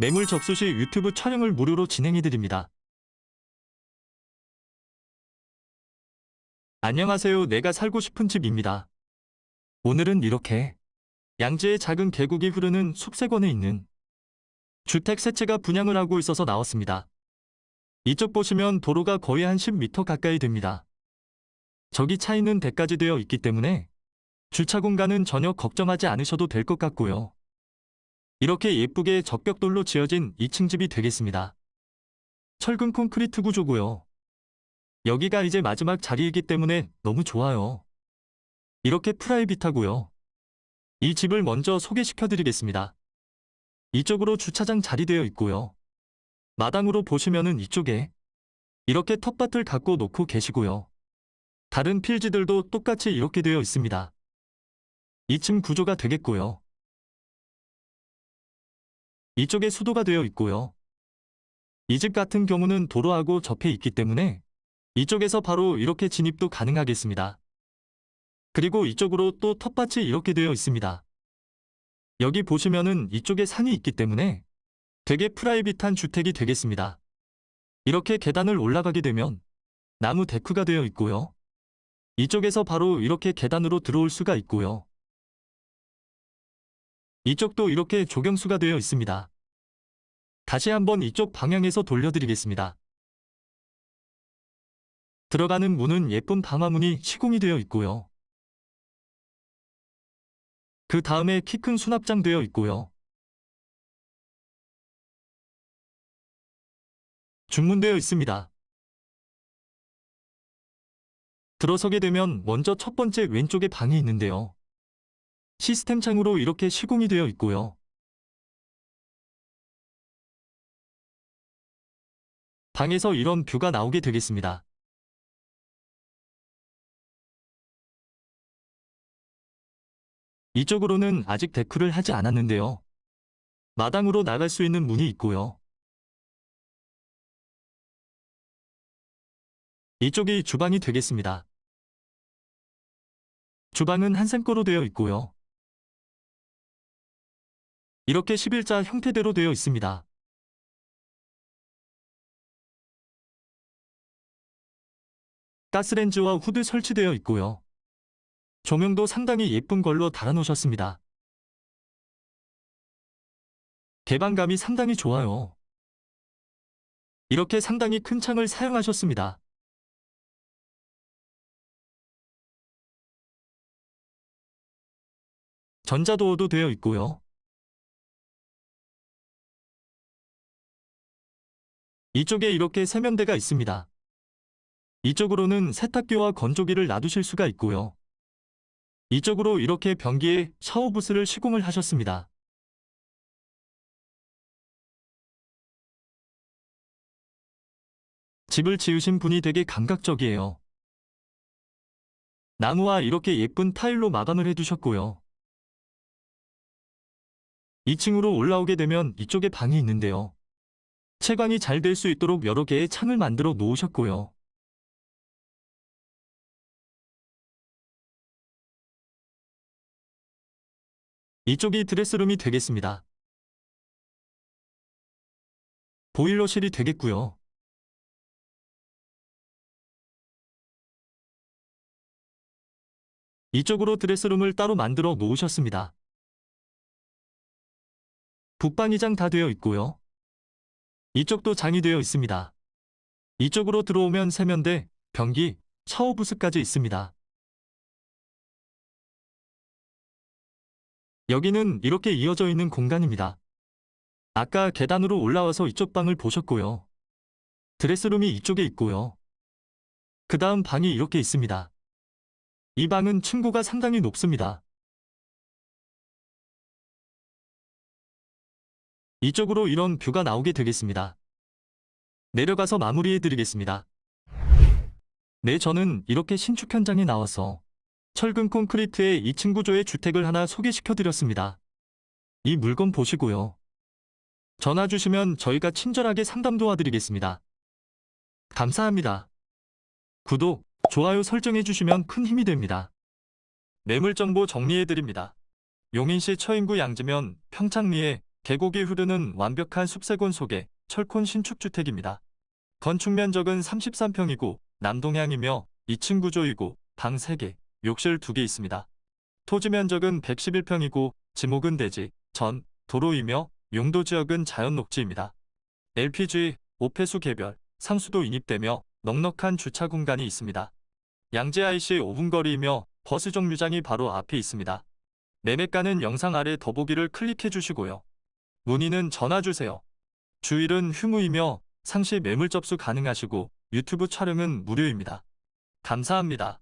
매물 접수 시 유튜브 촬영을 무료로 진행해드립니다. 안녕하세요. 내가 살고 싶은 집입니다. 오늘은 이렇게 양지의 작은 계곡이 흐르는 숲세권에 있는 주택 세 채가 분양을 하고 있어서 나왔습니다. 이쪽 보시면 도로가 거의 한 10m 가까이 됩니다. 저기 차 있는 데까지 되어 있기 때문에 주차 공간은 전혀 걱정하지 않으셔도 될 것 같고요. 이렇게 예쁘게 적벽돌로 지어진 2층 집이 되겠습니다. 철근 콘크리트 구조고요. 여기가 이제 마지막 자리이기 때문에 너무 좋아요. 이렇게 프라이빗하고요. 이 집을 먼저 소개시켜 드리겠습니다. 이쪽으로 주차장 자리되어 있고요. 마당으로 보시면은 이쪽에 이렇게 텃밭을 갖고 놓고 계시고요. 다른 필지들도 똑같이 이렇게 되어 있습니다. 2층 구조가 되겠고요. 이쪽에 수도가 되어 있고요. 이 집 같은 경우는 도로하고 접해 있기 때문에 이쪽에서 바로 이렇게 진입도 가능하겠습니다. 그리고 이쪽으로 또 텃밭이 이렇게 되어 있습니다. 여기 보시면은 이쪽에 산이 있기 때문에 되게 프라이빗한 주택이 되겠습니다. 이렇게 계단을 올라가게 되면 나무 데크가 되어 있고요. 이쪽에서 바로 이렇게 계단으로 들어올 수가 있고요. 이쪽도 이렇게 조경수가 되어 있습니다. 다시 한번 이쪽 방향에서 돌려드리겠습니다. 들어가는 문은 예쁜 방화문이 시공이 되어 있고요. 그 다음에 키 큰 수납장 되어 있고요. 중문되어 있습니다. 들어서게 되면 먼저 첫 번째 왼쪽에 방이 있는데요. 시스템 창으로 이렇게 시공이 되어 있고요. 방에서 이런 뷰가 나오게 되겠습니다. 이쪽으로는 아직 데크를 하지 않았는데요. 마당으로 나갈 수 있는 문이 있고요. 이쪽이 주방이 되겠습니다. 주방은 한상고로 되어 있고요. 이렇게 11자 형태대로 되어 있습니다. 가스렌지와 후드 설치되어 있고요. 조명도 상당히 예쁜 걸로 달아놓으셨습니다. 개방감이 상당히 좋아요. 이렇게 상당히 큰 창을 사용하셨습니다. 전자도어도 되어 있고요. 이쪽에 이렇게 세면대가 있습니다. 이쪽으로는 세탁기와 건조기를 놔두실 수가 있고요. 이쪽으로 이렇게 변기에 샤워 부스를 시공을 하셨습니다. 집을 지으신 분이 되게 감각적이에요. 나무와 이렇게 예쁜 타일로 마감을 해두셨고요. 2층으로 올라오게 되면 이쪽에 방이 있는데요. 채광이 잘 될 수 있도록 여러 개의 창을 만들어 놓으셨고요. 이쪽이 드레스룸이 되겠습니다. 보일러실이 되겠고요. 이쪽으로 드레스룸을 따로 만들어 놓으셨습니다. 북방이장 다 되어 있고요. 이쪽도 장이 되어 있습니다. 이쪽으로 들어오면 세면대, 변기, 샤워 부스까지 있습니다. 여기는 이렇게 이어져 있는 공간입니다. 아까 계단으로 올라와서 이쪽 방을 보셨고요. 드레스룸이 이쪽에 있고요. 그 다음 방이 이렇게 있습니다. 이 방은 층고가 상당히 높습니다. 이쪽으로 이런 뷰가 나오게 되겠습니다. 내려가서 마무리해 드리겠습니다. 네, 저는 이렇게 신축 현장에 나와서 철근 콘크리트의 2층 구조의 주택을 하나 소개시켜 드렸습니다. 이 물건 보시고요. 전화 주시면 저희가 친절하게 상담 도와드리겠습니다. 감사합니다. 구독, 좋아요 설정해 주시면 큰 힘이 됩니다. 매물 정보 정리해 드립니다. 용인시 처인구 양지면 평창리에 계곡이 흐르는 완벽한 숲세권 속의 철콘 신축주택입니다. 건축 면적은 33평이고 남동향이며 2층 구조이고 방 3개, 욕실 2개 있습니다. 토지 면적은 111평이고 지목은 대지, 전, 도로이며 용도 지역은 자연 녹지입니다. LPG, 오폐수 개별, 상수도 인입되며 넉넉한 주차 공간이 있습니다. 양재 IC 5분 거리이며 버스 정류장이 바로 앞에 있습니다. 매매가는 영상 아래 더보기를 클릭해 주시고요. 문의는 전화 주세요. 주일은 휴무이며 상시 매물 접수 가능하시고 유튜브 촬영은 무료입니다. 감사합니다.